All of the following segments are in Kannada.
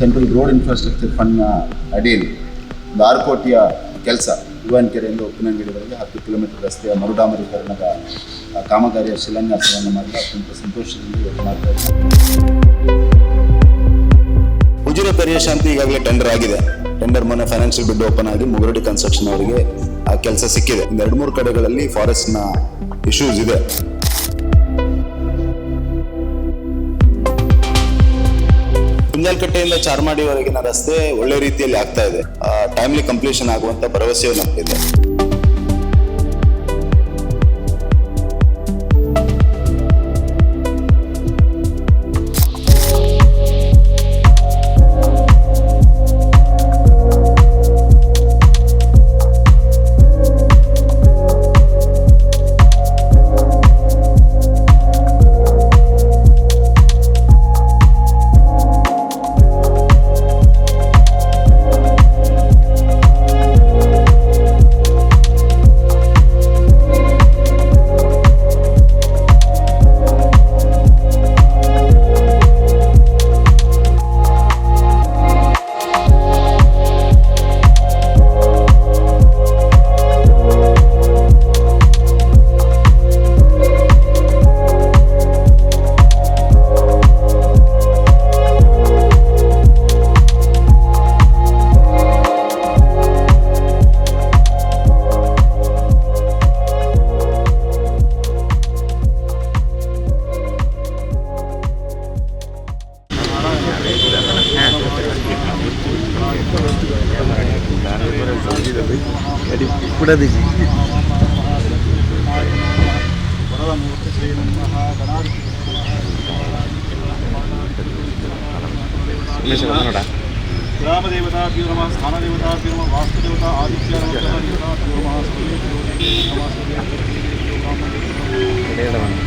ಸೆಂಟ್ರಲ್ ರೋಡ್ ಇನ್ಫ್ರಾಸ್ಟ್ರಕ್ಚರ್ ಫಂಡ್ನ ಅಡಿಯಲ್ಲಿ ಒಂದು ಆರು ಕೋಟಿಯ ಕೆಲಸ ಕೆರೆಯಿಂದ ಉಪ್ಪಿನಂಗಡಿವರೆಗೆ ಹತ್ತು ಕಿಲೋಮೀಟರ್ ರಸ್ತೆಯ ಮರುಡಾಮರೀಕರಣದ ಕಾಮಗಾರಿಯ ಶಿಲಾನ್ಯಾಸವನ್ನು ಮಾಡಿ ಅತ್ಯಂತ ಸಂತೋಷದಿಂದ ಮಾಡ್ತಾ ಉಜಿರ ಉಜಿರೆ ಪರ್ಯ ಶಾಂತಿ ಈಗಾಗಲೇ ಟೆಂಡರ್ ಆಗಿದೆ. ಟೆಂಡರ್ ಮೊನ್ನೆ ಫೈನಾನ್ಷಿಯಲ್ ಬಿಡ್ ಓಪನ್ ಆಗಿ ಮುಗುರಡಿ ಕನ್ಸ್ಟ್ರಕ್ಷನ್ ಅವರಿಗೆ ಆ ಕೆಲಸ ಸಿಕ್ಕಿದೆ. ಎರಡು ಮೂರು ಕಡೆಗಳಲ್ಲಿ ಫಾರೆಸ್ಟ್ನ ಇಶ್ಯೂಸ್ ಇದೆ. ಕುಂಜಾಲ್ಕಟ್ಟೆಯಿಂದ ಚಾರ್ಮಾಡಿವರೆಗಿನ ರಸ್ತೆ ಒಳ್ಳೆ ರೀತಿಯಲ್ಲಿ ಆಗ್ತಾ ಇದೆ. ಟೈಮ್ಲಿ ಕಂಪ್ಲೀಷನ್ ಆಗುವಂತ ಭರವಸೆಯೂ ನಮಗಿದೆ. സംഗീതത്തിൽ അടിപ്പിടതിജി ग्रामदेवताभ्यो नमः स्थानदेवताभ्यो नमः वास्तुदेवता आदित्यादेवताभ्यो नमः सूर्यदेवताभ्यो नमः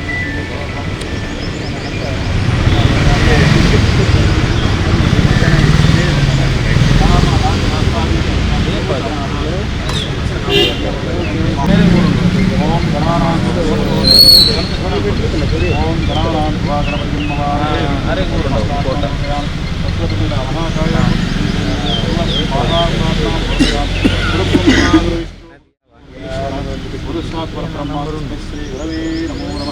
புதுசாத்வர பிரம்மா ஸ்ரீ ரவே நமோ நம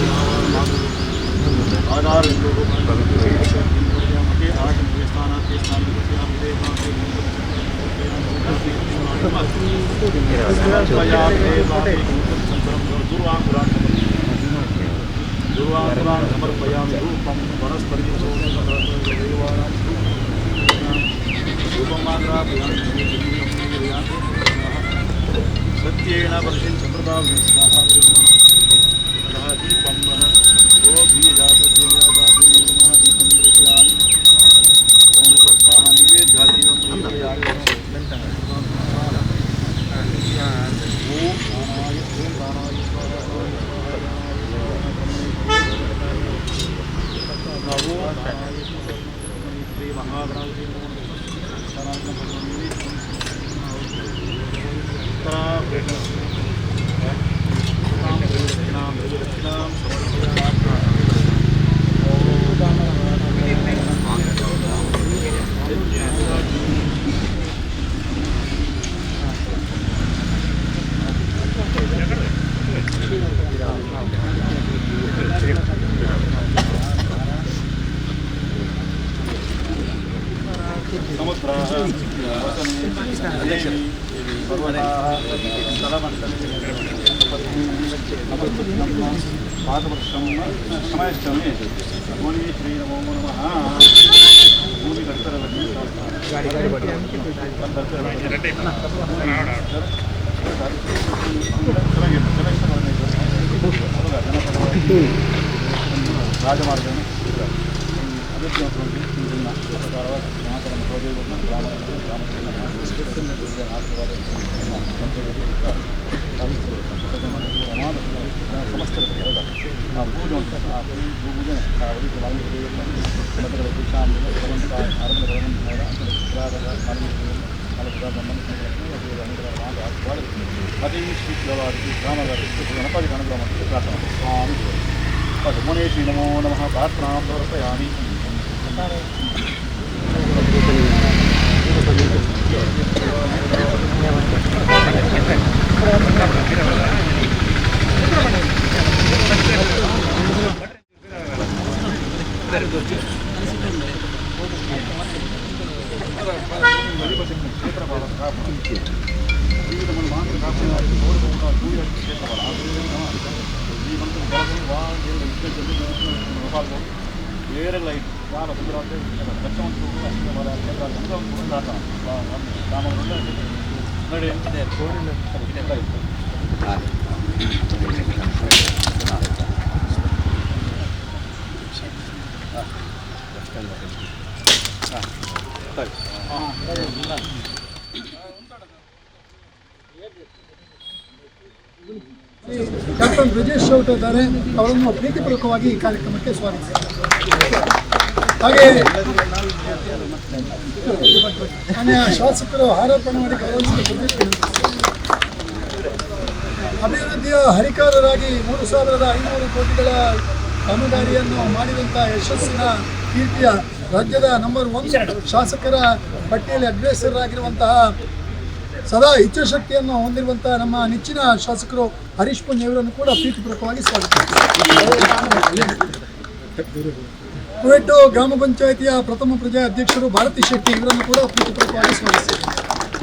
श्री आधार दुर्वाङ्कुरान् समर्पयामि रूपं वनस्पति सत्येन वर्षिं समृता स्वाहा नमः ಅಭಿವೃದ್ಧಿ ಮತ್ತು ಇದನ್ನ ಪ್ರಕಾರವಾಗಿ ಮಾತನ್ನು ಪ್ರೋಜೆಕ್ಟ್ ಗ್ರಾಮದಲ್ಲಿ ಗ್ರಾಮದಲ್ಲಿ ಸಮಸ್ತ ಆ ಪೂಜೆ ಅಂತ ಆ ಪೂಜೆ ಆ ರೀತಿ ವಾಲ್ಮೀಕಿ ಮಠಗಳ ದೀಕ್ಷಾಂತ ಭಗವಂತ ಅರಮನೆ ಅದೇ ಶ್ರೀ ಗ್ರಾಮಗಾರಿ ಗಣಪತಿ ಗಣಗ್ರಾಮ ಪ್ರಾರ್ಥನಾ ಸ್ವಾಮಿ ಮುನೇ ಶ್ರೀ ನಮೋ ನಮಃ ಪ್ರಾರ್ಥನಾ ಸಮರ್ಪಯಾಮಿ 好的。ಡಾಕ್ಟರ್ ಬ್ರಿಜೇಶ್ ಶೌಟ್ ಇದ್ದಾರೆ. ಅವರನ್ನು ಪ್ರೀತಿಪೂರ್ವಕವಾಗಿ ಈ ಕಾರ್ಯಕ್ರಮಕ್ಕೆ ಸ್ವಾಗತಿಸಿ ಹಾಗೆ ಶಾಸಕರು ಆರೋಪಣೆ ಮಾಡಿ ಅಭಿವೃದ್ಧಿಯ ಹರಿಕಾರರಾಗಿ ಮೂರು ಸಾವಿರದ ಐನೂರು ಕೋಟಿಗಳ ಕಾಮಗಾರಿಯನ್ನು ಮಾಡಿದಂಥ ಯಶಸ್ಸಿನ ಕೀರ್ತಿಯ ರಾಜ್ಯದ ನಂಬರ್ ಒನ್ ಶಾಸಕರ ಪಟ್ಟಿಯಲ್ಲಿ ಅಗ್ರೇಸರರಾಗಿರುವಂತಹ ಸದಾ ಇಚ್ಛಾಶಕ್ತಿಯನ್ನು ಹೊಂದಿರುವಂತಹ ನಮ್ಮ ನೆಚ್ಚಿನ ಶಾಸಕರು ಹರೀಶ್ ಪುಣ್ಯ ಅವರನ್ನು ಕೂಡ ಪ್ರೀತಿಪೂರ್ವಕವಾಗಿ ಸ್ವಾಗತ ಕುವೆಟ್ಟು ಗ್ರಾಮ ಪಂಚಾಯಿತಿಯ ಪ್ರಥಮ ಪ್ರಜಾ ಅಧ್ಯಕ್ಷರು ಭಾರತಿ ಶೆಟ್ಟಿ ಇವರನ್ನು ಕೂಡ ಪ್ರೀತಿಪೂರ್ವಕವಾಗಿ ಸ್ವಾಗತಿಸಿದ್ದಾರೆ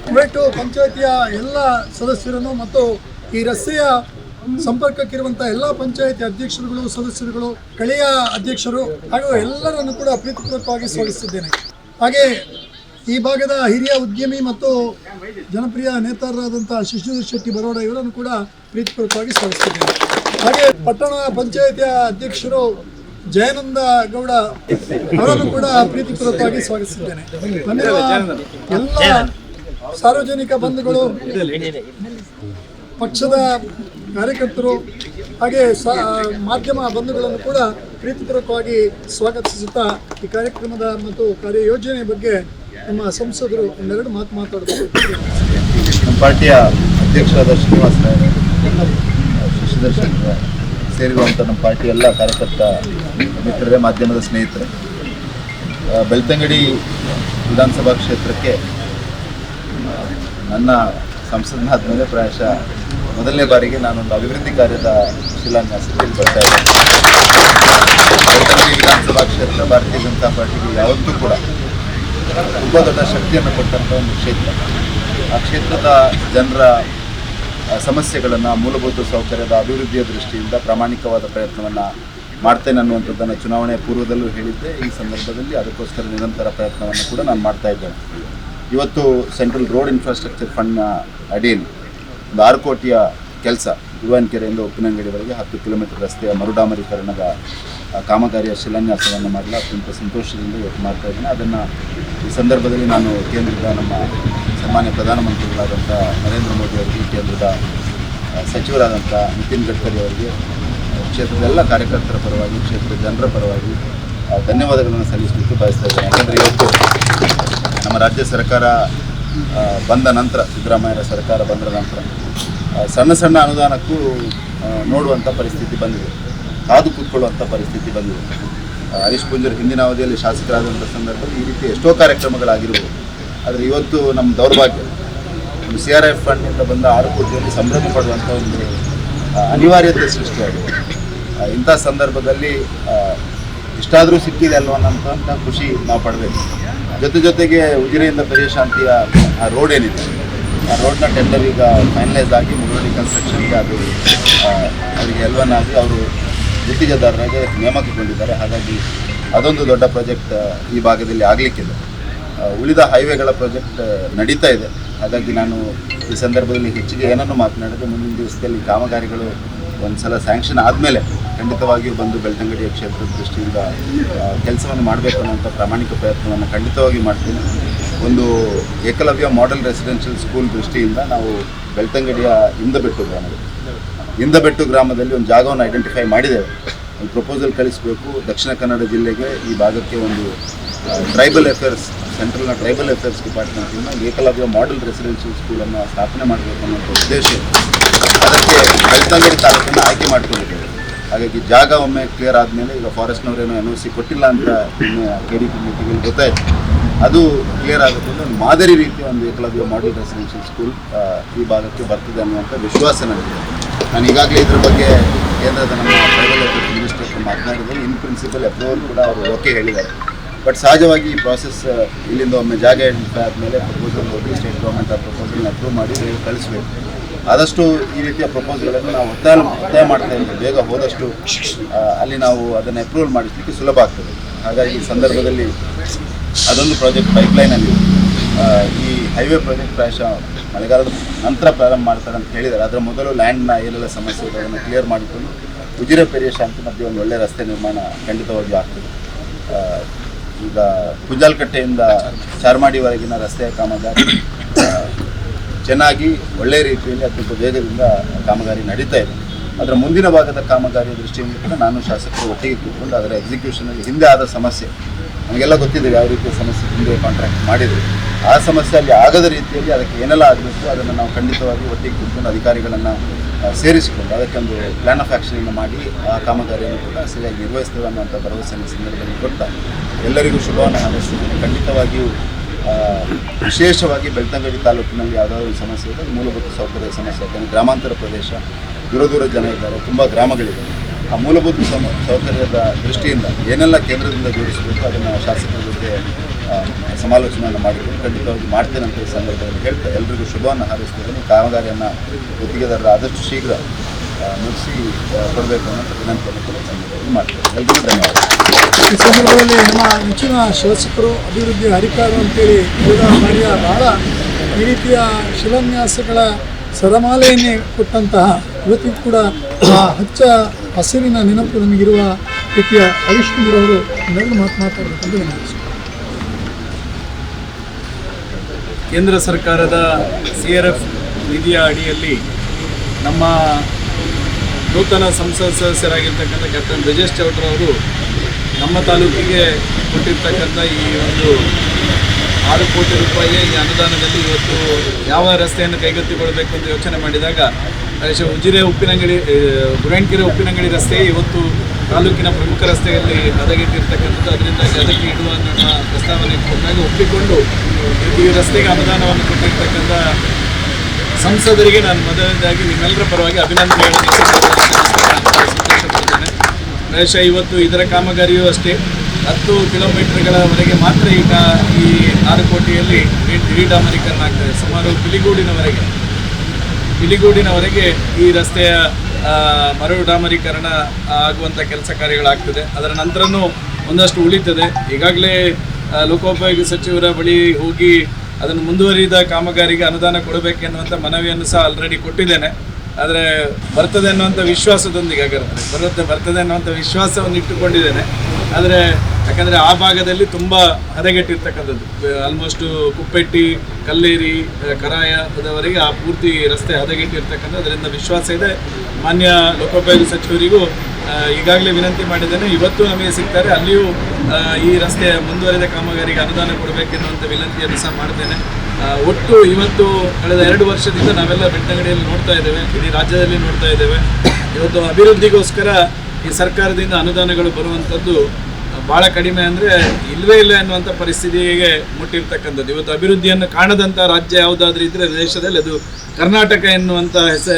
ಕುವೆಟ್ಟು ಪಂಚಾಯಿತಿಯ ಎಲ್ಲ ಸದಸ್ಯರನ್ನು ಮತ್ತು ಈ ರಸ್ತೆಯ ಸಂಪರ್ಕಕ್ಕಿರುವಂಥ ಎಲ್ಲ ಪಂಚಾಯಿತಿ ಅಧ್ಯಕ್ಷರುಗಳು, ಸದಸ್ಯರುಗಳು, ಕಳೆಯ ಅಧ್ಯಕ್ಷರು ಹಾಗೂ ಎಲ್ಲರನ್ನು ಕೂಡ ಪ್ರೀತಿಪೂರ್ವಕವಾಗಿ ಸ್ವಾಗತಿಸಿದ್ದೇನೆ. ಹಾಗೆ ಈ ಭಾಗದ ಹಿರಿಯ ಉದ್ಯಮಿ ಮತ್ತು ಜನಪ್ರಿಯ ನೇತಾರರಾದಂಥ ಶಶಿಧರ್ ಶೆಟ್ಟಿ ಬರೋಡ ಇವರನ್ನು ಕೂಡ ಪ್ರೀತಿಪೂರ್ವಕವಾಗಿ ಸ್ವಾಗತಿಸಿದ್ದೇನೆ. ಹಾಗೆ ಪಟ್ಟಣ ಪಂಚಾಯತಿಯ ಅಧ್ಯಕ್ಷರು ಜಯಾನಂದ ಗೌಡ ಅವರನ್ನು ಕೂಡ ಪ್ರೀತಿಪೂರ್ವಕವಾಗಿ ಸ್ವಾಗತಿಸಿದ್ದೇನೆ. ಎಲ್ಲ ಸಾರ್ವಜನಿಕ ಬಂಧುಗಳು, ಪಕ್ಷದ ಕಾರ್ಯಕರ್ತರು ಹಾಗೆ ಸ ಮಾಧ್ಯಮ ಬಂಧುಗಳನ್ನು ಕೂಡ ಪ್ರೀತಿಪೂರ್ವಕವಾಗಿ ಸ್ವಾಗತಿಸುತ್ತಾ ಈ ಕಾರ್ಯಕ್ರಮದ ಮತ್ತು ಕಾರ್ಯಯೋಜನೆ ಬಗ್ಗೆ ನಮ್ಮ ಸಂಸದರು ಒಂದೆರಡು ಮಾತು ಮಾತಾಡಬೇಕು. ನಮ್ಮ ಪಾರ್ಟಿಯ ಅಧ್ಯಕ್ಷರಾದ ಶ್ರೀನಿವಾಸ ಶಶಿದರ್ಶನ್ ಸೇರಿರುವಂಥ ನಮ್ಮ ಪಾರ್ಟಿ ಎಲ್ಲ ಕಾರ್ಯಕರ್ತ ಮಿತ್ರರೇ, ಮಾಧ್ಯಮದ ಸ್ನೇಹಿತರು ಬೆಳ್ತಂಗಡಿ ವಿಧಾನಸಭಾ ಕ್ಷೇತ್ರಕ್ಕೆ ನನ್ನ ಸಂಸದನಾದ ಮೇಲೆ ಪ್ರಾಯಶಃ ಮೊದಲನೇ ಬಾರಿಗೆ ನಾನೊಂದು ಅಭಿವೃದ್ಧಿ ಕಾರ್ಯದ ಶಿಲಾನ್ಯಾಸಕ್ಕೆ ಇಲ್ಲಿ ಬರ್ತಾ ಇದ್ದೇನೆ. ವಿಧಾನಸಭಾ ಕ್ಷೇತ್ರ ಭಾರತೀಯ ಜನತಾ ಪಾರ್ಟಿಗೆ ಯಾವತ್ತೂ ಕೂಡ ತುಂಬ ದೊಡ್ಡ ಶಕ್ತಿಯನ್ನು ಕೊಟ್ಟಂಥ ಒಂದು ಕ್ಷೇತ್ರ. ಆ ಕ್ಷೇತ್ರದ ಜನರ ಸಮಸ್ಯೆಗಳನ್ನು, ಮೂಲಭೂತ ಸೌಕರ್ಯದ ಅಭಿವೃದ್ಧಿಯ ದೃಷ್ಟಿಯಿಂದ ಪ್ರಾಮಾಣಿಕವಾದ ಪ್ರಯತ್ನವನ್ನು ಮಾಡ್ತೇನೆ ಅನ್ನುವಂಥದ್ದನ್ನು ಚುನಾವಣೆ ಪೂರ್ವದಲ್ಲೂ ಹೇಳಿದ್ದೆ. ಈ ಸಂದರ್ಭದಲ್ಲಿ ಅದಕ್ಕೋಸ್ಕರ ನಿರಂತರ ಪ್ರಯತ್ನವನ್ನು ಕೂಡ ನಾನು ಮಾಡ್ತಾ ಇದ್ದೇನೆ. ಇವತ್ತು ಸೆಂಟ್ರಲ್ ರೋಡ್ ಇನ್ಫ್ರಾಸ್ಟ್ರಕ್ಚರ್ ಫಂಡ್ನ ಅಡಿಯಲ್ಲಿ ಒಂದು ಆರು ಕೋಟಿಯ ಕೆಲಸ ಕೆರೆಯಿಂದ ಉಪ್ಪಿನಂಗಡಿವರೆಗೆ ಹತ್ತು ಕಿಲೋಮೀಟರ್ ರಸ್ತೆಯ ಮರುಡಾಮರೀಕರಣದ ಕಾಮಗಾರಿಯ ಶಿಲಾನ್ಯಾಸವನ್ನು ಮಾಡಲು. ಅತ್ಯಂತ ಸಂತೋಷದಿಂದ ಇವತ್ತು ಮಾಡ್ತಾ ಇದ್ದೇನೆ. ಅದನ್ನು ಈ ಸಂದರ್ಭದಲ್ಲಿ ನಾನು ಕೇಂದ್ರದ ನಮ್ಮ ಸನ್ಮಾನ್ಯ ಪ್ರಧಾನಮಂತ್ರಿಗಳಾದಂಥ ನರೇಂದ್ರ ಮೋದಿ ಅವರಿಗೆ ಕೇಂದ್ರದ ಸಚಿವರಾದಂಥ ನಿತಿನ್ ಗಡ್ಕರಿ ಅವರಿಗೆ ಕ್ಷೇತ್ರದ ಎಲ್ಲ ಕಾರ್ಯಕರ್ತರ ಪರವಾಗಿ, ಕ್ಷೇತ್ರದ ಜನರ ಪರವಾಗಿ ಧನ್ಯವಾದಗಳನ್ನು ಸಲ್ಲಿಸಲಿಕ್ಕೆ ಬಯಸ್ತಾ ಇದ್ದೇನೆ. ಯಾಕಂದರೆ ಇವತ್ತು ನಮ್ಮ ರಾಜ್ಯ ಸರ್ಕಾರ ಬಂದ ನಂತರ, ಸಿದ್ದರಾಮಯ್ಯರ ಸರ್ಕಾರ ಬಂದ ನಂತರ ಸಣ್ಣ ಸಣ್ಣ ಅನುದಾನಕ್ಕೂ ನೋಡುವಂಥ ಪರಿಸ್ಥಿತಿ ಬಂದಿದೆ. ಕಾದು ಕೂತ್ಕೊಳ್ಳುವಂಥ ಪರಿಸ್ಥಿತಿ ಬಂದಿದೆ. ಹರೀಶ್ ಪುಂಜರ್ ಹಿಂದಿನ ಅವಧಿಯಲ್ಲಿ ಶಾಸಕರಾದಂಥ ಸಂದರ್ಭದಲ್ಲಿ ಈ ರೀತಿ ಎಷ್ಟೋ ಕಾರ್ಯಕ್ರಮಗಳಾಗಿರ್ಬೋದು. ಆದರೆ ಇವತ್ತು ನಮ್ಮ ದೌರ್ಭಾಗ್ಯ ನಮ್ಮ ಸಿ ಆರ್ ಎಫ್ ಫಂಡ್ನಿಂದ ಬಂದ ಆರು ಕೋಟಿಯಲ್ಲಿ ಸಮೃದ್ಧಿ ಪಡುವಂಥ ಒಂದು ಅನಿವಾರ್ಯತೆ ಸೃಷ್ಟಿಯಾಗಿದೆ. ಇಂಥ ಸಂದರ್ಭದಲ್ಲಿ ಇಷ್ಟಾದರೂ ಸಿಕ್ಕಿದೆ ಅಲ್ವಾ ಅನ್ನೋಂಥ ಖುಷಿ ನಾವು ಪಡಬೇಕು. ಜೊತೆ ಜೊತೆಗೆ ಉಜಿರೆಯಿಂದ ಪರಿಶಾಂತಿಯ ಆ ರೋಡ್ ಏನಿದೆ? ಆ ರೋಡ್ನ ಟೆಂಡರ್ ಈಗ ಫೈನಲೈಸ್ ಆಗಿ ಮುರುಳಿ ಕನ್ಸ್ಟ್ರಕ್ಷನ್ಗೆ ಅದು ಅವರಿಗೆ ಎಲ್ವನ್ ಆಗಿ ಅವರು ಗುತ್ತಿಗೆದಾರರಾಗಿ ನೇಮಕಗೊಂಡಿದ್ದಾರೆ ಹಾಗಾಗಿ ಅದೊಂದು ದೊಡ್ಡ ಪ್ರಾಜೆಕ್ಟ್ ಈ ಭಾಗದಲ್ಲಿ ಆಗಲಿಕ್ಕಿದೆ. ಉಳಿದ ಹೈವೇಗಳ ಪ್ರಾಜೆಕ್ಟ್ ನಡೀತಾ ಇದೆ. ಹಾಗಾಗಿ ನಾನು ಈ ಸಂದರ್ಭದಲ್ಲಿ ಹೆಚ್ಚಿಗೆ ಏನನ್ನು ಮಾತನಾಡಿದೆ ಮುಂದಿನ ದಿವಸದಲ್ಲಿ ಕಾಮಗಾರಿಗಳು ಒಂದು ಸಲ ಸ್ಯಾಂಕ್ಷನ್ ಆದಮೇಲೆ ಖಂಡಿತವಾಗಿಯೂ ಬಂದು ಬೆಳ್ತಂಗಡಿಯ ಕ್ಷೇತ್ರದ ದೃಷ್ಟಿಯಿಂದ ಕೆಲಸವನ್ನು ಮಾಡಬೇಕು ಅನ್ನೋಂಥ ಪ್ರಾಮಾಣಿಕ ಪ್ರಯತ್ನವನ್ನು ಖಂಡಿತವಾಗಿ ಮಾಡ್ತೀನಿ. ಒಂದು ಏಕಲವ್ಯ ಮಾಡೆಲ್ ರೆಸಿಡೆನ್ಷಿಯಲ್ ಸ್ಕೂಲ್ ದೃಷ್ಟಿಯಿಂದ ನಾವು ಬೆಳ್ತಂಗಡಿಯ ಹಿಂದಬೆಟ್ಟು ಗ್ರಾಮದಲ್ಲಿ ಹಿಂದಬೆಟ್ಟು ಗ್ರಾಮದಲ್ಲಿ ಒಂದು ಜಾಗವನ್ನು ಐಡೆಂಟಿಫೈ ಮಾಡಿದ್ದೇವೆ. ಒಂದು ಪ್ರಪೋಸಲ್ ಕಳಿಸಬೇಕು. ದಕ್ಷಿಣ ಕನ್ನಡ ಜಿಲ್ಲೆಗೆ ಈ ಭಾಗಕ್ಕೆ ಒಂದು ಟ್ರೈಬಲ್ ಅಫೇರ್ಸ್ ಸೆಂಟ್ರಲ್ನ ಟ್ರೈಬಲ್ ಅಫೇರ್ಸ್ ಡಿಪಾರ್ಟ್ಮೆಂಟಿಂದ ಏಕಲವ್ಯ ಮಾಡೆಲ್ ರೆಸಿಡೆನ್ಷಿಯಲ್ ಸ್ಕೂಲನ್ನು ಸ್ಥಾಪನೆ ಮಾಡಬೇಕು ಅನ್ನೋ ಉದ್ದೇಶ. ಅದಕ್ಕೆ ಬೆಳ್ತಂಗಡಿ ತಾಲೂಕನ್ನು ಆಯ್ಕೆ ಮಾಡಿಕೊಂಡಿದ್ದೇವೆ. ಹಾಗಾಗಿ ಜಾಗ ಒಮ್ಮೆ ಕ್ಲಿಯರ್ ಆದಮೇಲೆ ಈಗ ಫಾರೆಸ್ಟ್ನವರೇನು ಎನ್ ಒ ಸಿ ಕೊಟ್ಟಿಲ್ಲ ಅಂತ ಇನ್ನು ಕೆ ಡಿ ಪಿ ಮೀಟಿಂಗಲ್ಲಿ ಗೊತ್ತಾಯಿತು. ಅದು ಕ್ಲಿಯರ್ ಆಗುತ್ತೆ ಒಂದು ಮಾದರಿ ರೀತಿಯ ಒಂದು ಏಕಲವ್ಯ ಮಾಡಲ್ ರೆಸಿಡೆನ್ಷಿಯಲ್ ಸ್ಕೂಲ್ ಈ ಭಾಗಕ್ಕೆ ಬರ್ತದೆ ಅನ್ನುವಂಥ ವಿಶ್ವಾಸ ನನಗಿದೆ. ನಾನು ಈಗಾಗಲೇ ಇದ್ರ ಬಗ್ಗೆ ಕೇಂದ್ರದ ನಮ್ಮ ಟ್ರೈಬಲ್ ಅಫೇರ್ಸ್ ಮಿನಿಸ್ಟರ್ ಹತ್ರ ಮಾತನಾಡಿದರೆ ಇನ್ ಪ್ರಿನ್ಸಿಪಲ್ ಅಪ್ರೂವಲ್ ಕೂಡ ಅವರು ಓಕೆ ಹೇಳಿದ್ದಾರೆ. ಬಟ್ ಸಹಜವಾಗಿ ಈ ಪ್ರಾಸೆಸ್ ಇಲ್ಲಿಂದ ಒಮ್ಮೆ ಜಾಗ ಆದಮೇಲೆ ಪ್ರಪೋಸಲ್ ಹೋಗಿ ಸ್ಟೇಟ್ ಗೌರ್ಮೆಂಟ್ ಆ ಪ್ರಪೋಸಲ್ನ ಅಪ್ರೂವ್ ಮಾಡಿ ಕಳಿಸ್ಬೇಕು. ಆದಷ್ಟು ಈ ರೀತಿಯ ಪ್ರಪೋಸಲ್ಗಳನ್ನು ನಾವು ಒತ್ತಾಯ ಒತ್ತಾಯ ಮಾಡ್ತಾ ಇದ್ದೇವೆ. ಬೇಗ ಹೋದಷ್ಟು ಅಲ್ಲಿ ನಾವು ಅದನ್ನು ಅಪ್ರೂವಲ್ ಮಾಡಿಸಲಿಕ್ಕೆ ಸುಲಭ ಆಗ್ತದೆ. ಹಾಗಾಗಿ ಈ ಸಂದರ್ಭದಲ್ಲಿ ಅದೊಂದು ಪ್ರಾಜೆಕ್ಟ್ ಪೈಪ್ಲೈನಲ್ಲಿ ಈ ಹೈವೇ ಪ್ರಾಜೆಕ್ಟ್ ಪ್ರಾಯಶಃ ಮಳೆಗಾಲದ ನಂತರ ಪ್ರಾರಂಭ ಮಾಡ್ತಾರೆ ಅಂತ ಹೇಳಿದ್ದಾರೆ. ಅದರ ಮೊದಲು ಲ್ಯಾಂಡ್ನ ಏನೆಲ್ಲ ಸಮಸ್ಯೆ ಇದೆ ಅದನ್ನು ಕ್ಲಿಯರ್ ಮಾಡಿಕೊಂಡು ಉಜಿರೆ ಪೆರಿಯ ಶಾಂತಿ ಮಧ್ಯೆ ಒಂದು ಒಳ್ಳೆಯ ರಸ್ತೆ ನಿರ್ಮಾಣ ಖಂಡಿತವಾಗಿಯೂ ಆಗ್ತದೆ. ಈಗ ಕುಂಜಾಲ್ಕಟ್ಟೆಯಿಂದ ಚಾರ್ಮಾಡಿವರೆಗಿನ ರಸ್ತೆಯ ಕಾಮಗಾರಿ ಚೆನ್ನಾಗಿ ಒಳ್ಳೆಯ ರೀತಿಯಲ್ಲಿ ಅತ್ಯಂತ ವೇಗದಿಂದ ಕಾಮಗಾರಿ ನಡೀತಾ ಇದೆ. ಅದರ ಮುಂದಿನ ಭಾಗದ ಕಾಮಗಾರಿ ದೃಷ್ಟಿಯಿಂದ ಕೂಡ ನಾನು ಶಾಸಕರು ಒಟ್ಟಿಗೆ ಕೂತ್ಕೊಂಡು ಅದರ ಎಕ್ಸಿಕ್ಯೂಷನಲ್ಲಿ ಹಿಂದೆ ಆದ ಸಮಸ್ಯೆ, ನಮಗೆಲ್ಲ ಗೊತ್ತಿದೆ ಯಾವ ರೀತಿಯ ಸಮಸ್ಯೆ ಹಿಂದೆ ಕಾಂಟ್ರಾಕ್ಟ್ ಮಾಡಿದ್ರು. ಆ ಸಮಸ್ಯೆ ಅಲ್ಲಿ ಆಗದ ರೀತಿಯಲ್ಲಿ ಅದಕ್ಕೆ ಏನೆಲ್ಲ ಆಗಬೇಕು ಅದನ್ನು ನಾವು ಖಂಡಿತವಾಗಿ ಒಟ್ಟಿಗೆ ಕೂತ್ಕೊಂಡು ಅಧಿಕಾರಿಗಳನ್ನು ಸೇರಿಸಿಕೊಂಡು ಅದಕ್ಕೊಂದು ಪ್ಲಾನ್ ಆಫ್ ಆ್ಯಕ್ಷನನ್ನು ಮಾಡಿ ಆ ಕಾಮಗಾರಿಯನ್ನು ಕೂಡ ಸರಿಯಾಗಿ ನಿರ್ವಹಿಸ್ತೇವೆ ಅನ್ನುವಂಥ ಭರವಸೆಯನ್ನು ಸಂದರ್ಭದಲ್ಲಿ ಕೊಡ್ತಾ ಎಲ್ಲರಿಗೂ ಶುಭವನ್ನು ಹಾರೈಸ್ತೀನಿ ಖಂಡಿತವಾಗಿಯೂ ವಿಶೇಷವಾಗಿ ಬೆಳ್ತಂಗಡಿ ತಾಲೂಕಿನಲ್ಲಿ ಯಾವುದಾದ್ರು ಸಮಸ್ಯೆ ಇದೆ ಮೂಲಭೂತ ಸೌಕರ್ಯ ಸಮಸ್ಯೆ. ಯಾಕಂದರೆ ಗ್ರಾಮಾಂತರ ಪ್ರದೇಶ, ದೂರ ದೂರ ಜನ ಇದ್ದಾರೆ, ತುಂಬ ಗ್ರಾಮಗಳಿವೆ. ಆ ಮೂಲಭೂತ ಸಮ, ಸೌಕರ್ಯದ ದೃಷ್ಟಿಯಿಂದ ಏನೆಲ್ಲ ಕೇಂದ್ರದಿಂದ ಜೋಡಿಸಬೇಕು ಅದನ್ನು ಶಾಸಕರ ಜೊತೆ ಸಮಾಲೋಚನೆಯನ್ನು ಮಾಡಿದ್ರು ಖಂಡಿತವಾಗಿ ಮಾಡ್ತೇನೆ ಅಂತ ಈ ಸಂದರ್ಭದಲ್ಲಿ ಹೇಳ್ತಾ ಎಲ್ಲರಿಗೂ ಶುಭವನ್ನು ಹಾರೈಸ್ತಿದ್ದೀನಿ ಕಾಮಗಾರಿಯನ್ನು ಗುತ್ತಿಗೆದಾರರ ಆದಷ್ಟು ಶೀಘ್ರ ಮುಗಿಸಿ ಕೊಡಬೇಕು ಅನ್ನೋ ವಿನಂತಿಯನ್ನು ಕೂಡ ಧನ್ಯವಾದ. ಈ ಸಂದರ್ಭದಲ್ಲಿ ನಮ್ಮ ಹೆಚ್ಚಿನ ಶಾಸಕರು ಅಭಿವೃದ್ಧಿ ಹರಿಕಾರು ಅಂತೇಳಿ ಬಹಳ ಈ ರೀತಿಯ ಶಿಲಾನ್ಯಾಸಗಳ ಸರಮಾಲೆಯನ್ನೇ ಕೊಟ್ಟಂತಹ ಇವತ್ತಿಗೂ ಕೂಡ ಆ ಹಚ್ಚ ಹಸಿರಿನ ನೆನಪು ನಮಗಿರುವ ರೀತಿಯ ಹರೀಶ್ ಕುಮಾರ್ ಅವರು ಎಲ್ಲರೂ ಮಾತು ವಿನಂತಿಸ್ತೀನಿ. ಕೇಂದ್ರ ಸರ್ಕಾರದ ಸಿ ಆರ್ ಎಫ್ ನಿಧಿಯ ಅಡಿಯಲ್ಲಿ ನಮ್ಮ ನೂತನ ಸಂಸದ ಸದಸ್ಯರಾಗಿರ್ತಕ್ಕಂಥ ಕ್ಯಾಪ್ಟನ್ ಬ್ರಿಜೇಶ್ ಚೌಟ್ರವರು ನಮ್ಮ ತಾಲೂಕಿಗೆ ಕೊಟ್ಟಿರ್ತಕ್ಕಂಥ ಈ ಒಂದು ಆರು ಕೋಟಿ ರೂಪಾಯಿಯ ಈ ಅನುದಾನದಲ್ಲಿ ಇವತ್ತು ಯಾವ ರಸ್ತೆಯನ್ನು ಕೈಗೆತ್ತಿಕೊಳ್ಬೇಕು ಅಂತ ಯೋಚನೆ ಮಾಡಿದಾಗ ಉಜಿರೆ ಉಪ್ಪಿನಂಗಡಿ ಆ, ಗುರಾಣ್ಕೆರೆ ಉಪ್ಪಿನಂಗಡಿ ರಸ್ತೆ ಇವತ್ತು ತಾಲೂಕಿನ ಪ್ರಮುಖ ರಸ್ತೆಯಲ್ಲಿ ಹದಗೆಟ್ಟಿರ್ತಕ್ಕಂಥದ್ದು. ಅದರಿಂದಾಗಿ ಅದಕ್ಕೆ ಇಡುವ ಪ್ರಸ್ತಾವನೆ ಕೊಟ್ಟಾಗ ಒಪ್ಪಿಕೊಂಡು ಈ ರಸ್ತೆಗೆ ಅನುದಾನವನ್ನು ಕೊಟ್ಟಿರ್ತಕ್ಕಂಥ ಸಂಸದರಿಗೆ ನಾನು ಮೊದಲನೇದಾಗಿ ನಿಮ್ಮೆಲ್ಲರ ಪರವಾಗಿ ಅಭಿನಂದನೆ ಪ್ರಾಯಶಃ ಇವತ್ತು ಇದರ ಕಾಮಗಾರಿಯೂ ಅಷ್ಟೇ. ಹತ್ತು ಕಿಲೋಮೀಟರ್ಗಳವರೆಗೆ ಮಾತ್ರ ಈಗ ಈ ಆರು ಕೋಟಿಯಲ್ಲಿ ಇಡೀ ಡಾಮರೀಕರಣ ಆಗ್ತದೆ ಸುಮಾರು ಪಿಲಿಗೂಡಿನವರೆಗೆ. ಪಿಲಿಗೂಡಿನವರೆಗೆ ಈ ರಸ್ತೆಯ ಮರು ಡಾಮರೀಕರಣ ಆಗುವಂಥ ಕೆಲಸ ಕಾರ್ಯಗಳಾಗ್ತದೆ. ಅದರ ನಂತರನೂ ಒಂದಷ್ಟು ಉಳಿತದೆ. ಈಗಾಗಲೇ ಲೋಕೋಪಯೋಗಿ ಸಚಿವರ ಬಳಿ ಹೋಗಿ ಅದನ್ನು ಮುಂದುವರಿದ ಕಾಮಗಾರಿಗೆ ಅನುದಾನ ಕೊಡಬೇಕೆನ್ನುವಂಥ ಮನವಿಯನ್ನು ಸಹ ಆಲ್ರೆಡಿ ಕೊಟ್ಟಿದ್ದೇನೆ. ಆದರೆ ಬರ್ತದೆ ಅನ್ನುವಂಥ ವಿಶ್ವಾಸದೊಂದಿಗೆ ಆಗಿರುತ್ತೆ ಬರುತ್ತೆ, ಬರ್ತದೆ ಅನ್ನುವಂಥ ವಿಶ್ವಾಸವನ್ನು ಇಟ್ಟುಕೊಂಡಿದ್ದೇನೆ. ಆದರೆ ಯಾಕಂದರೆ ಆ ಭಾಗದಲ್ಲಿ ತುಂಬ ಹದಗೆಟ್ಟಿರ್ತಕ್ಕಂಥದ್ದು. ಆಲ್ಮೋಸ್ಟ್ ಕುಪ್ಪೆಟ್ಟಿ, ಕಲ್ಲೇರಿ ಕರಾಯದವರೆಗೆ ಆ ಪೂರ್ತಿ ರಸ್ತೆ ಹದಗೆಟ್ಟಿರ್ತಕ್ಕಂಥ ಅದರಿಂದ ವಿಶ್ವಾಸ ಇದೆ. ಮಾನ್ಯ ಲೋಕೋಪಯೋಗಿ ಸಚಿವರಿಗೂ ಈಗಾಗಲೇ ವಿನಂತಿ ಮಾಡಿದ್ದೇನೆ, ಇವತ್ತು ನಮಗೆ ಸಿಗ್ತಾರೆ, ಅಲ್ಲಿಯೂ ಈ ರಸ್ತೆ ಮುಂದುವರಿದ ಕಾಮಗಾರಿಗೆ ಅನುದಾನ ಕೊಡಬೇಕೆನ್ನುವಂಥ ವಿನಂತಿಯನ್ನು ಸಹ ಮಾಡ್ತೇನೆ ಒಟ್ಟು ಇವತ್ತು ಕಳೆದ ಎರಡು ವರ್ಷದಿಂದ ನಾವೆಲ್ಲ ಬೆಟ್ಟಂಗಡಿಯಲ್ಲಿ ನೋಡ್ತಾ ಇದ್ದೇವೆ, ಇಡೀ ರಾಜ್ಯದಲ್ಲಿ ನೋಡ್ತಾ ಇದ್ದೇವೆ. ಇವತ್ತು ಅಭಿವೃದ್ಧಿಗೋಸ್ಕರ ಈ ಸರ್ಕಾರದಿಂದ ಅನುದಾನಗಳು ಬರುವಂಥದ್ದು ಭಾಳ ಕಡಿಮೆ ಅಂದರೆ ಇಲ್ಲವೇ ಇಲ್ಲ ಅನ್ನುವಂಥ ಪರಿಸ್ಥಿತಿಗೆ ಮುಟ್ಟಿರ್ತಕ್ಕಂಥದ್ದು. ಇವತ್ತು ಅಭಿವೃದ್ಧಿಯನ್ನು ಕಾಣದಂಥ ರಾಜ್ಯ ಯಾವುದಾದ್ರೂ ಇದ್ದರೆ ದೇಶದಲ್ಲಿ ಅದು ಕರ್ನಾಟಕ ಎನ್ನುವಂಥ ಹೆಸ,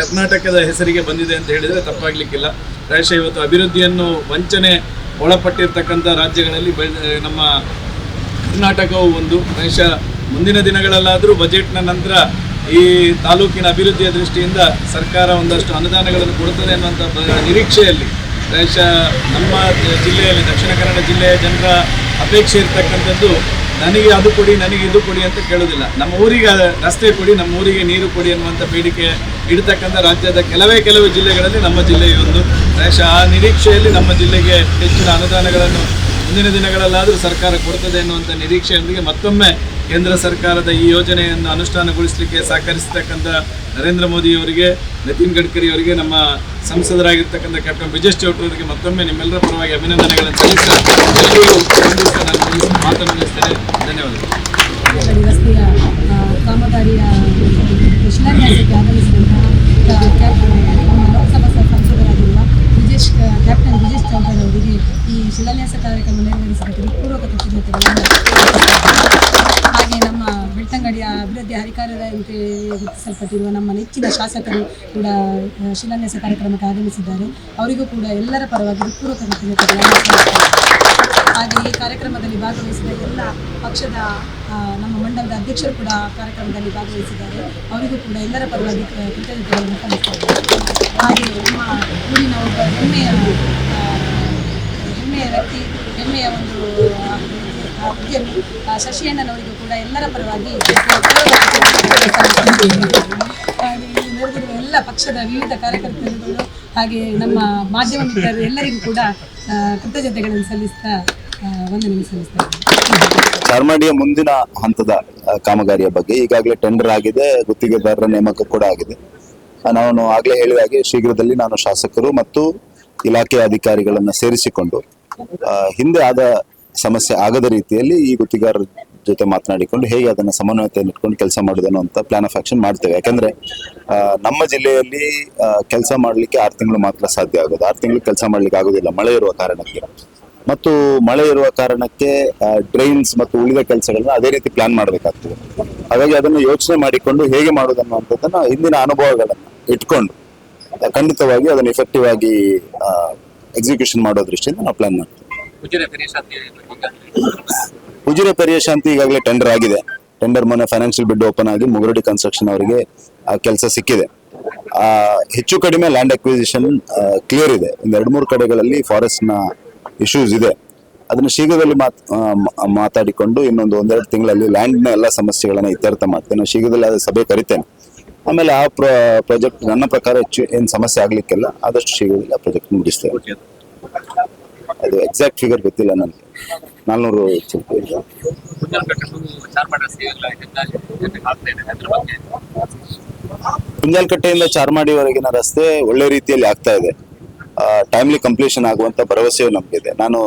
ಕರ್ನಾಟಕದ ಹೆಸರಿಗೆ ಬಂದಿದೆ ಅಂತ ಹೇಳಿದರೆ ತಪ್ಪಾಗಲಿಕ್ಕಿಲ್ಲ. ಪ್ರಾಯಶಃ ಇವತ್ತು ಅಭಿವೃದ್ಧಿಯನ್ನು ವಂಚನೆ ಒಳಪಟ್ಟಿರ್ತಕ್ಕಂಥ ರಾಜ್ಯಗಳಲ್ಲಿ ಬೆ ನಮ್ಮ ಕರ್ನಾಟಕವು ಒಂದು. ಪ್ರಾಯಶಃ ಮುಂದಿನ ದಿನಗಳಲ್ಲಾದರೂ ಬಜೆಟ್ನ ನಂತರ ಈ ತಾಲೂಕಿನ ಅಭಿವೃದ್ಧಿಯ ದೃಷ್ಟಿಯಿಂದ ಸರ್ಕಾರ ಒಂದಷ್ಟು ಅನುದಾನಗಳನ್ನು ಕೊಡುತ್ತದೆ ಅನ್ನುವಂಥ ನಿರೀಕ್ಷೆಯಲ್ಲಿ ಪ್ರಾಯಶಃ ನಮ್ಮ ಜಿಲ್ಲೆಯಲ್ಲಿ, ದಕ್ಷಿಣ ಕನ್ನಡ ಜಿಲ್ಲೆಯ ಜನರ ಅಪೇಕ್ಷೆ ಇರ್ತಕ್ಕಂಥದ್ದು, ನನಗೆ ಅದು ಕೊಡಿ, ನನಗೆ ಇದು ಕೊಡಿ ಅಂತ ಕೇಳೋದಿಲ್ಲ ನಮ್ಮ ಊರಿಗೆ ರಸ್ತೆ ಕೊಡಿ, ನಮ್ಮ ಊರಿಗೆ ನೀರು ಕೊಡಿ ಅನ್ನುವಂಥ ಬೇಡಿಕೆ ಇಡತಕ್ಕಂಥ ರಾಜ್ಯದ ಕೆಲವೇ ಕೆಲವು ಜಿಲ್ಲೆಗಳಲ್ಲಿ ನಮ್ಮ ಜಿಲ್ಲೆ ಒಂದು. ಪ್ರಾಯಶಃ ಆ ನಿರೀಕ್ಷೆಯಲ್ಲಿ ನಮ್ಮ ಜಿಲ್ಲೆಗೆ ಹೆಚ್ಚಿನ ಅನುದಾನಗಳನ್ನು ಮುಂದಿನ ದಿನಗಳಲ್ಲಾದರೂ ಸರ್ಕಾರ ಕೊಡ್ತದೆ ಅನ್ನುವಂಥ ನಿರೀಕ್ಷೆಯೊಂದಿಗೆ ಮತ್ತೊಮ್ಮೆ ಕೇಂದ್ರ ಸರ್ಕಾರದ ಈ ಯೋಜನೆಯನ್ನು ಅನುಷ್ಠಾನಗೊಳಿಸಲಿಕ್ಕೆ ಸಹಕರಿಸತಕ್ಕಂಥ ನರೇಂದ್ರ ಮೋದಿಯವರಿಗೆ ನಿತಿನ್ ಗಡ್ಕರಿ ಅವರಿಗೆ, ನಮ್ಮ ಸಂಸದರಾಗಿರ್ತಕ್ಕಂಥ ಕ್ಯಾಪ್ಟನ್ ಬ್ರಿಜೇಶ್ ಅವರಿಗೆ ಮತ್ತೊಮ್ಮೆ ನಿಮ್ಮೆಲ್ಲರ ಪರವಾಗಿ ಅಭಿನಂದನೆಗಳನ್ನು ಸಲ್ಲಿಸ್ತಾ ಮಾತನ್ನು ಧನ್ಯವಾದಗಳು. ಕಾಮಗಾರಿಯ ಶಿಲಾನ್ಯಾಸಕ್ಕೆ ಆಗಮಿಸಿದಂತಹ ಕ- ಕ್ಯಾಪ್- ನಮ್ಮ ಲೋಕಸಭಾ ಸ- ಸಂಸದರಾಗಿರುವ ವಿಜೇಶ್ ಕ್ಯಾಪ್ಟನ್ ವಿಜೇಶ್ ಚೌಹಾಣ್ ಅವರಿಗೆ ಈ ಶಿಲಾನ್ಯಾಸ ಕಾರ್ಯಕ್ರಮ ನೆರವೇರಿಸಿದ ಪೂರ್ವಕ ಕೃತಜ್ಞತೆಗಳನ್ನು ಹಾಗೆ ನಮ್ಮ ಬೆಳ್ತಂಗಡಿಯ ಅಭಿವೃದ್ಧಿ ಅಧಿಕಾರಿಗಳಂತೆ ಗುರುತಿಸಲ್ಪಟ್ಟಿರುವ ನಮ್ಮ ನೆಚ್ಚಿನ ಶಾಸಕರು ಕೂಡ ಶಿಲಾನ್ಯಾಸ ಕಾರ್ಯಕ್ರಮಕ್ಕೆ ಆಗಮಿಸಿದ್ದಾರೆ ಅವರಿಗೂ ಕೂಡ ಎಲ್ಲರ ಪರವಾಗಿ ಪೂರ್ವಕ ಕೃತಜ್ಞತೆಗಳನ್ನು. ಹಾಗೆ ಈ ಕಾರ್ಯಕ್ರಮದಲ್ಲಿ ಭಾಗವಹಿಸಿದ ಎಲ್ಲ ಪಕ್ಷದ ನಮ್ಮ ಮಂಡಲದ ಅಧ್ಯಕ್ಷರು ಕೂಡ ಕಾರ್ಯಕ್ರಮದಲ್ಲಿ ಭಾಗವಹಿಸಿದ್ದಾರೆ ಅವರಿಗೂ ಕೂಡ ಎಲ್ಲರ ಪರವಾಗಿ ಕೃತಜ್ಞತೆಗಳನ್ನು ಸಲ್ಲಿಸ್ತೇನೆ ಹಾಗೆ ನಮ್ಮ ಊರಿನ ಒಬ್ಬ ಹೆಮ್ಮೆಯ ಹೆಮ್ಮೆಯ ವ್ಯಕ್ತಿ ಹೆಮ್ಮೆಯ ಒಂದು ಉದ್ಯಮಿ ಶಶಿಯಣ್ಣನವರಿಗೂ ಕೂಡ ಎಲ್ಲರ ಪರವಾಗಿ ಹಾಗೆ ಎಲ್ಲ ಪಕ್ಷದ ವಿವಿಧ ಕಾರ್ಯಕರ್ತರುಗಳು ಹಾಗೆ ನಮ್ಮ ಮಾಧ್ಯಮ ಮಿತ್ರರು ಎಲ್ಲರಿಗೂ ಕೂಡ ಕೃತಜ್ಞತೆಗಳನ್ನು ಸಲ್ಲಿಸ್ತಾ ಆ, ಸಲ್ಲಿಸ್ತಾ. ಚಾರ್ಮಾಡಿಯ ಮುಂದಿನ ಹಂತದ ಕಾಮಗಾರಿಯ ಬಗ್ಗೆ ಈಗಾಗಲೇ ಟೆಂಡರ್ ಆಗಿದೆ ಗುತ್ತಿಗೆದಾರರ ನೇಮಕ ಕೂಡ ಆಗಿದೆ ನಾನು ಆಗ್ಲೇ ಹೇಳಿದ ಹಾಗೆ ಶೀಘ್ರದಲ್ಲಿ ನಾನು ಶಾಸಕರು ಮತ್ತು ಇಲಾಖೆಯ ಅಧಿಕಾರಿಗಳನ್ನ ಸೇರಿಸಿಕೊಂಡು ಹಿಂದೆ ಆದ ಸಮಸ್ಯೆ ಆಗದ ರೀತಿಯಲ್ಲಿ ಈ ಗುತ್ತಿಗಾರರ ಜೊತೆ ಮಾತನಾಡಿಕೊಂಡು ಹೇಗೆ ಅದನ್ನ ಸಮನ್ವಯತೆಯನ್ನು ಇಟ್ಕೊಂಡು ಕೆಲಸ ಮಾಡೋದನ್ನು ಅಂತ ಪ್ಲಾನ್ ಆಫ್ ಆಕ್ಷನ್ ಮಾಡ್ತೇವೆ. ಯಾಕಂದ್ರೆ ನಮ್ಮ ಜಿಲ್ಲೆಯಲ್ಲಿ ಕೆಲಸ ಮಾಡಲಿಕ್ಕೆ ಆರು ತಿಂಗಳು ಮಾತ್ರ ಸಾಧ್ಯ ಆಗೋದು. ಆರು ತಿಂಗಳು ಕೆಲಸ ಮಾಡ್ಲಿಕ್ಕೆ ಆಗೋದಿಲ್ಲ, ಮಳೆ ಇರುವ ಕಾರಣಕ್ಕೆ. ಮತ್ತು ಮಳೆ ಇರುವ ಕಾರಣಕ್ಕೆ ಡ್ರೈನ್ಸ್ ಮತ್ತು ಉಳಿದ ಕೆಲಸಗಳನ್ನ ಅದೇ ರೀತಿ ಪ್ಲಾನ್ ಮಾಡಬೇಕಾಗ್ತದೆ. ಹಾಗಾಗಿ ಅದನ್ನು ಯೋಚನೆ ಮಾಡಿಕೊಂಡು ಹೇಗೆ ಮಾಡೋದನ್ನುವಂಥದ್ದನ್ನ ಹಿಂದಿನ ಅನುಭವಗಳನ್ನ ಇಟ್ಕೊಂಡು ಖಂಡಿತವಾಗಿ ಅದನ್ನು ಎಫೆಕ್ಟಿವ್ ಆಗಿ ಎಕ್ಸಿಕ್ಯೂಷನ್ ಮಾಡೋ ದೃಷ್ಟಿಯಿಂದ ನಾವು ಪ್ಲಾನ್ ಮಾಡ್ತೀವಿ. ಉಜಿರೆ ಪರ್ಯಶಾಂತಿ ಈಗಾಗಲೇ ಟೆಂಡರ್ ಆಗಿದೆ. ಟೆಂಡರ್ ಮೊನ್ನೆ ಫೈನಾನ್ಷಿಯಲ್ ಬಿಡ್ ಓಪನ್ ಆಗಿ ಮುಗುರಡಿ ಕನ್ಸ್ಟ್ರಕ್ಷನ್ ಅವರಿಗೆ ಆ ಕೆಲಸ ಸಿಕ್ಕಿದೆ. ಆ ಹೆಚ್ಚು ಕಡಿಮೆ ಲ್ಯಾಂಡ್ ಅಕ್ವಿಸಿಷನ್ ಕ್ಲಿಯರ್ ಇದೆ. ಒಂದು ಎರಡು ಮೂರು ಕಡೆಗಳಲ್ಲಿ ಫಾರೆಸ್ಟ್ನ ಇಶ್ಯೂಸ್ ಇದೆ. ಅದನ್ನ ಶೀಘ್ರದಲ್ಲಿ ಮಾತ್ ಮಾತಾಡಿಕೊಂಡು ಇನ್ನೊಂದು ಒಂದೆರಡು ತಿಂಗಳಲ್ಲಿ ಲ್ಯಾಂಡ್ನ ಎಲ್ಲ ಸಮಸ್ಯೆಗಳನ್ನ ಇತ್ಯರ್ಥ ಮಾಡ್ತೇನೆ. ಶೀಘ್ರದಲ್ಲಿ ಅದೇ ಸಭೆ ಕರಿತೇನೆ. ಆಮೇಲೆ ಆ ಪ್ರಾಜೆಕ್ಟ್ ನನ್ನ ಪ್ರಕಾರ ಹೆಚ್ಚು ಏನು ಸಮಸ್ಯೆ ಆಗ್ಲಿಕ್ಕಿಲ್ಲ ಆದಷ್ಟು ಶೀಘ್ರದಲ್ಲಿ ಆ ಪ್ರಾಜೆಕ್ಟ್ ಮುಗಿಸ್ತೇವೆ ಅದು ಎಕ್ಸಾಕ್ಟ್ ಫಿಗರ್ ಗೊತ್ತಿಲ್ಲ ನನಗೆ. ನಾಲ್ನೂರು. ಕುಂಜಾಲ್ಕಟ್ಟೆಯಿಂದ ಚಾರ್ಮಾಡಿವರೆಗಿನ ರಸ್ತೆ ಒಳ್ಳೆ ರೀತಿಯಲ್ಲಿ ಆಗ್ತಾ ಇದೆ. ಟೈಮ್ಲಿ ಕಂಪ್ಲೀಷನ್ ಆಗುವಂತ ಭರವಸೆಯು ನಮಗಿದೆ. ನಾನು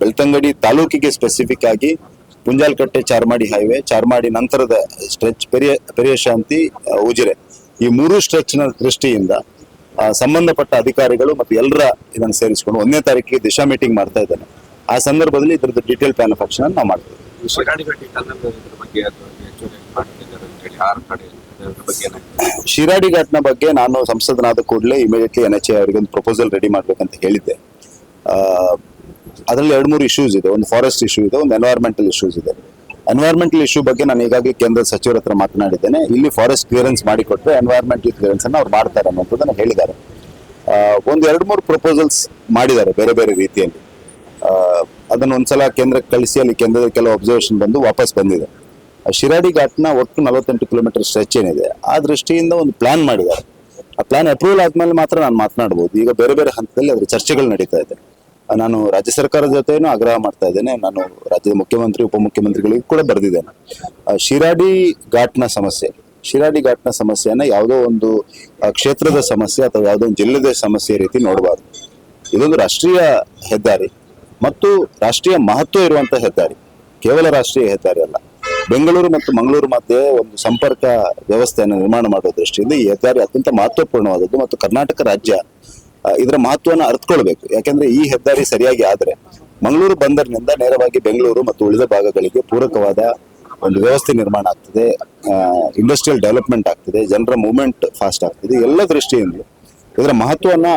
ಬೆಳ್ತಂಗಡಿ ತಾಲೂಕಿಗೆ ಸ್ಪೆಸಿಫಿಕ್ ಆಗಿ ಕುಂಜಾಲ್ಕಟ್ಟೆ ಚಾರ್ಮಾಡಿ ಹೈವೇ ಚಾರ್ಮಾಡಿ ನಂತರದ ಸ್ಟ್ರೆಚ್ ಪೆರಿಯ ಪೆರಿಯ ಶಾಂತಿ ಉಜಿರೆ ಈ ಮೂರು ಸ್ಟ್ರೆಚ್ನ ದೃಷ್ಟಿಯಿಂದ ಸಂಬಂಧಪಟ್ಟ ಅಧಿಕಾರಿಗಳು ಮತ್ತು ಎಲ್ಲರ ಇದನ್ನು ಸೇರಿಸಿಕೊಂಡು ಒಂದನೇ ತಾರೀಕಿಗೆ ದಿಶಾ ಮೀಟಿಂಗ್ ಮಾಡ್ತಾ ಇದ್ದಾನೆ. ಆ ಸಂದರ್ಭದಲ್ಲಿ ಇದ್ರದ್ದು ಡೀಟೇಲ್ ಪ್ಲಾನ್ ಆಫ್ ಆಕ್ಷನ್ ನಾವು ಮಾಡ್ತೀವಿ. ಶಿರಾಡಿ ಘಾಟ್ನ ಬಗ್ಗೆ ನಾನು ಸಂಸದನಾದ ಕೂಡಲೇ ಇಮಿಡಿಯೇಟ್ಲಿ ಎನ್ ಎಚ್ ಎ ಅವರಿಗೆ ಒಂದು ಪ್ರಪೋಸಲ್ ರೆಡಿ ಮಾಡ್ಬೇಕಂತ ಹೇಳಿದ್ದೆ. ಆ, ಅದರಲ್ಲಿ ಎರಡು ಮೂರು ಇಶ್ಯೂಸ್ ಇದೆ. ಒಂದು ಫಾರೆಸ್ಟ್ ಇಶ್ಯೂ ಇದೆ, ಒಂದು ಎನ್ವೈರ್ಮೆಂಟಲ್ ಇಶ್ಯೂಸ್ ಇದೆ. ಎನ್ವೈರ್ಮೆಂಟಲ್ ಇಶ್ಯೂ ಬಗ್ಗೆ ನಾನು ಈಗಾಗಲೇ ಕೇಂದ್ರ ಸಚಿವರ ಹತ್ರ ಮಾತನಾಡಿದ್ದೇನೆ. ಇಲ್ಲಿ ಫಾರೆಸ್ಟ್ ಕ್ಲಿಯರೆನ್ಸ್ ಮಾಡಿಕೊಟ್ರೆ ಎನ್ವೈರ್ಮೆಂಟಲ್ ಕ್ಲಿಯರೆನ್ಸ್ ಅನ್ನು ಅವ್ರು ಮಾಡ್ತಾರೆ ಅನ್ನೋದನ್ನ ಹೇಳಿದ್ದಾರೆ. ಒಂದು ಎರಡು ಮೂರು ಪ್ರಪೋಸಲ್ಸ್ ಮಾಡಿದ್ದಾರೆ ಬೇರೆ ಬೇರೆ ರೀತಿಯಲ್ಲಿ. ಅದನ್ನು ಒಂದ್ಸಲ ಕೇಂದ್ರಕ್ಕೆ ಕಳಿಸಿ, ಅಲ್ಲಿ ಕೇಂದ್ರದ ಕೆಲವು ಅಬ್ಸರ್ವೇಷನ್ ಬಂದು ವಾಪಸ್ ಬಂದಿದೆ. ಶಿರಾಡಿ ಘಾಟ್ನ ಒಟ್ಟು ನಲವತ್ತೆಂಟು ಕಿಲೋಮೀಟರ್ ಸ್ಟ್ರೆಚ್ ಏನಿದೆ, ಆ ದೃಷ್ಟಿಯಿಂದ ಒಂದು ಪ್ಲಾನ್ ಮಾಡಿದ್ದಾರೆ. ಆ ಪ್ಲಾನ್ ಅಪ್ರೂವಲ್ ಆದ್ಮೇಲೆ ಮಾತ್ರ ನಾನು ಮಾತನಾಡಬಹುದು ಈಗ ಬೇರೆ ಬೇರೆ ಹಂತದಲ್ಲಿ ಅದ್ರ ಚರ್ಚೆಗಳು ನಡೀತಾ ಇದೆ. ನಾನು ರಾಜ್ಯ ಸರ್ಕಾರದ ಜೊತೆನೂ ಆಗ್ರಹ ಮಾಡ್ತಾ ಇದ್ದೇನೆ. ನಾನು ರಾಜ್ಯದ ಮುಖ್ಯಮಂತ್ರಿ, ಉಪಮುಖ್ಯಮಂತ್ರಿಗಳಿಗೆ ಕೂಡ ಬರೆದಿದ್ದೇನೆ. ಶಿರಾಡಿ ಘಾಟ್ನ ಸಮಸ್ಯೆ. ಶಿರಾಡಿ ಘಾಟ್ನ ಸಮಸ್ಯೆಯನ್ನು ಯಾವುದೋ ಒಂದು ಕ್ಷೇತ್ರದ ಸಮಸ್ಯೆ ಅಥವಾ ಯಾವುದೋ ಒಂದು ಜಿಲ್ಲೆದ ಸಮಸ್ಯೆ ರೀತಿ ನೋಡಬಾರ್ದು. ಇದೊಂದು ರಾಷ್ಟ್ರೀಯ ಹೆದ್ದಾರಿ ಮತ್ತು ರಾಷ್ಟ್ರೀಯ ಮಹತ್ವ ಇರುವಂತಹ ಹೆದ್ದಾರಿ. ಕೇವಲ ರಾಷ್ಟ್ರೀಯ ಹೆದ್ದಾರಿ ಅಲ್ಲ. ಬೆಂಗಳೂರು ಮತ್ತು ಮಂಗಳೂರು ಮಧ್ಯೆ ಒಂದು ಸಂಪರ್ಕ ವ್ಯವಸ್ಥೆಯನ್ನು ನಿರ್ಮಾಣ ಮಾಡುವ ದೃಷ್ಟಿಯಿಂದ ಈ ಹೆದ್ದಾರಿ ಅತ್ಯಂತ ಮಹತ್ವಪೂರ್ಣವಾದದ್ದು ಮತ್ತು ಕರ್ನಾಟಕ ರಾಜ್ಯ ಇದರ ಮಹತ್ವವನ್ನು ಅರ್ಥಕೊಳ್ಬೇಕು ಯಾಕಂದ್ರೆ ಈ ಹೆದ್ದಾರಿ ಸರಿಯಾಗಿ ಆದ್ರೆ ಮಂಗಳೂರು ಬಂದರಿನಿಂದ ನೇರವಾಗಿ ಬೆಂಗಳೂರು ಮತ್ತು ಉಳಿದ ಭಾಗಗಳಿಗೆ ಪೂರಕವಾದ ಒಂದು ವ್ಯವಸ್ಥೆ ನಿರ್ಮಾಣ ಆಗ್ತದೆ. ಇಂಡಸ್ಟ್ರಿಯಲ್ ಡೆವಲಪ್ಮೆಂಟ್ ಆಗ್ತದೆ. ಜನರ ಮೂವ್ಮೆಂಟ್ ಫಾಸ್ಟ್ ಆಗ್ತದೆ. ಎಲ್ಲ ದೃಷ್ಟಿಯಿಂದ ಇದರ ಮಹತ್ವವನ್ನ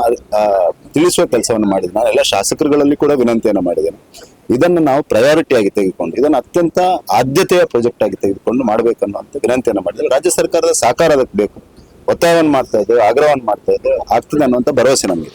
ತಿಳಿಸುವ ಕೆಲಸವನ್ನು ಮಾಡಿದೆ. ನಾನು ಎಲ್ಲ ಶಾಸಕರುಗಳಲ್ಲಿ ಕೂಡ ವಿನಂತಿಯನ್ನು ಮಾಡಿದ್ದೇನೆ. ಇದನ್ನು ನಾವು ಪ್ರಯಾರಿಟಿ ಆಗಿ ತೆಗೆದುಕೊಂಡು, ಇದನ್ನು ಅತ್ಯಂತ ಆದ್ಯತೆಯ ಪ್ರಾಜೆಕ್ಟ್ ಆಗಿ ತೆಗೆದುಕೊಂಡು ಮಾಡಬೇಕನ್ನುವಂಥ ವಿನಂತಿಯನ್ನು ಮಾಡಿದ್ರೆ ರಾಜ್ಯ ಸರ್ಕಾರದ ಸಹಕಾರ ಅದಕ್ಕೆ ಬೇಕು. ಒತ್ತಾಯವನ್ನು ಮಾಡ್ತಾ ಇದ್ದೇವೆ ಆಗ್ರಹವನ್ನು ಮಾಡ್ತಾ ಇದ್ದೇವೆ ಆಗ್ತದೆ ಅನ್ನುವಂಥ ಭರವಸೆ ನಮಗೆ